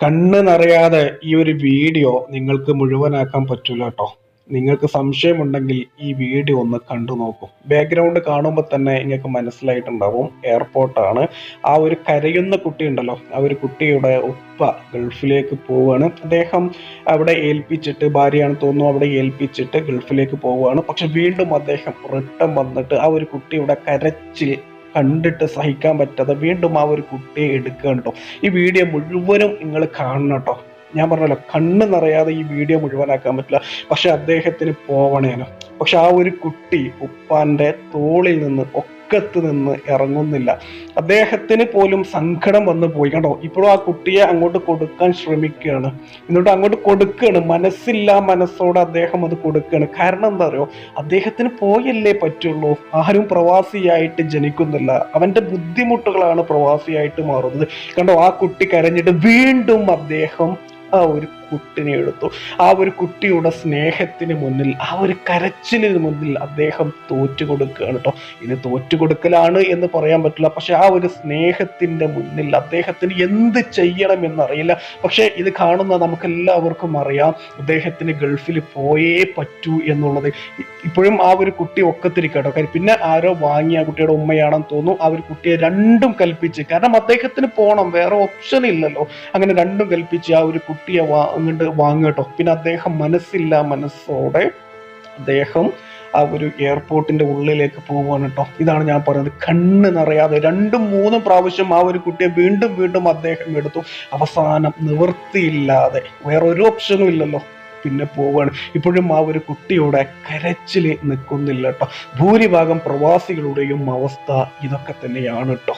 കണ്ണ് നിറയാതെ ഈ ഒരു വീഡിയോ നിങ്ങൾക്ക് മുഴുവനാക്കാൻ പറ്റൂല കേട്ടോ. നിങ്ങൾക്ക് സംശയമുണ്ടെങ്കിൽ ഈ വീഡിയോ ഒന്ന് കണ്ടു നോക്കൂ. ബാക്ക്ഗ്രൗണ്ട് കാണുമ്പോൾ തന്നെ നിങ്ങൾക്ക് മനസ്സിലായിട്ടുണ്ടാവും. എയർപോർട്ടാണ് ആ ഒരു കരയുന്ന കുട്ടി ഉണ്ടല്ലോ. ആ ഒരു കുട്ടിയുടെ ഉപ്പ ഗൾഫിലേക്ക് പോവുകയാണ് അദ്ദേഹം അവിടെ ഏൽപ്പിച്ചിട്ട് ഭാര്യയാണ് തോന്നുന്നു അവിടെ ഏൽപ്പിച്ചിട്ട് ഗൾഫിലേക്ക് പോവുകയാണ് പക്ഷെ വീണ്ടും അദ്ദേഹം റിട്ടേൺ വന്നിട്ട് ആ ഒരു കുട്ടിയുടെ കരച്ചിൽ കണ്ടിട്ട് സഹിക്കാൻ പറ്റാതെ വീണ്ടും ആ ഒരു കുട്ടിയെ എടുക്കുകയാണ് കേട്ടോ. ഈ വീഡിയോ മുഴുവനും നിങ്ങൾ കാണണം കേട്ടോ. ഞാൻ പറഞ്ഞല്ലോ കണ്ണ് നിറയാതെ ഈ വീഡിയോ മുഴുവനാക്കാൻ പറ്റില്ല. പക്ഷെ അദ്ദേഹത്തിന് പോവണേനോ. പക്ഷെ ആ ഒരു കുട്ടി ഉപ്പാന്റെ തോളിൽ നിന്ന് ഒക്കത്ത് നിന്ന് ഇറങ്ങുന്നില്ല. അദ്ദേഹത്തിന് പോലും സങ്കടം വന്നു പോയി. കണ്ടോ? ഇപ്പോഴും ആ കുട്ടിയെ അങ്ങോട്ട് കൊടുക്കാൻ ശ്രമിക്കുകയാണ്. എന്നിട്ട് അങ്ങോട്ട് കൊടുക്കുകയാണ്. മനസ്സില്ല മനസ്സോടെ അദ്ദേഹം അത് കൊടുക്കുകയാണ്. കാരണം എന്താ അറിയോ? അദ്ദേഹത്തിന് പോയല്ലേ പറ്റുള്ളൂ. ആരും പ്രവാസിയായിട്ട് ജനിക്കുന്നില്ല. അവന്റെ ബുദ്ധിമുട്ടുകളാണ് പ്രവാസിയായിട്ട് മാറുന്നത്. കണ്ടോ? ആ കുട്ടി കരഞ്ഞിട്ട് വീണ്ടും അദ്ദേഹം ആ ഒരു കുട്ടിനെ എടുത്തു. ആ ഒരു കുട്ടിയുടെ സ്നേഹത്തിന് മുന്നിൽ ആ ഒരു കരച്ചിലിന് മുന്നിൽ അദ്ദേഹം തോറ്റു കൊടുക്കുകയാണ് കേട്ടോ. ഇത് തോറ്റു കൊടുക്കലാണ് എന്ന് പറയാൻ പറ്റില്ല. പക്ഷെ ആ ഒരു സ്നേഹത്തിന്റെ മുന്നിൽ അദ്ദേഹത്തിന് എന്ത് ചെയ്യണം എന്നറിയില്ല പക്ഷെ ഇത് കാണുന്ന നമുക്ക് എല്ലാവർക്കും അറിയാം അദ്ദേഹത്തിന് ഗൾഫിൽ പോയേ പറ്റൂ എന്നുള്ളത്. ഇപ്പോഴും ആ ഒരു കുട്ടി ഒക്കത്തിരിക്കട്ടോ കാര്യം പിന്നെ ആരോ വാങ്ങിയ കുട്ടിയുടെ ഉമ്മയാണെന്ന് തോന്നുന്നു. ആ ഒരു കുട്ടിയെ രണ്ടും കൽപ്പിച്ച് കാരണം അദ്ദേഹത്തിന് പോകണം വേറെ ഓപ്ഷൻ ഇല്ലല്ലോ. അങ്ങനെ രണ്ടും കൽപ്പിച്ച് ആ ഒരു കുട്ടിയെ വാ വാങ്ങുക വാങ്ങട്ടോ പിന്നെ അദ്ദേഹം മനസ്സില്ല മനസ്സോടെ അദ്ദേഹം ആ ഒരു എയർപോർട്ടിന്റെ ഉള്ളിലേക്ക് പോവുകയാണ് കേട്ടോ. ഇതാണ് ഞാൻ പറയുന്നത് കണ്ണ് നിറയാതെ രണ്ടും മൂന്നും പ്രാവശ്യം ആ ഒരു കുട്ടിയെ വീണ്ടും വീണ്ടും അദ്ദേഹം എടുത്തു. അവസാനം നിവൃത്തിയില്ലാതെ വേറെ ഒരു ഓപ്ഷനും ഇല്ലല്ലോ. പിന്നെ പോവുകയാണ്. ഇപ്പോഴും ആ ഒരു കുട്ടിയുടെ കരച്ചിൽ നിൽക്കുന്നില്ല കേട്ടോ. ഭൂരിഭാഗം പ്രവാസികളുടെയും അവസ്ഥ ഇതൊക്കെ തന്നെയാണ് കേട്ടോ.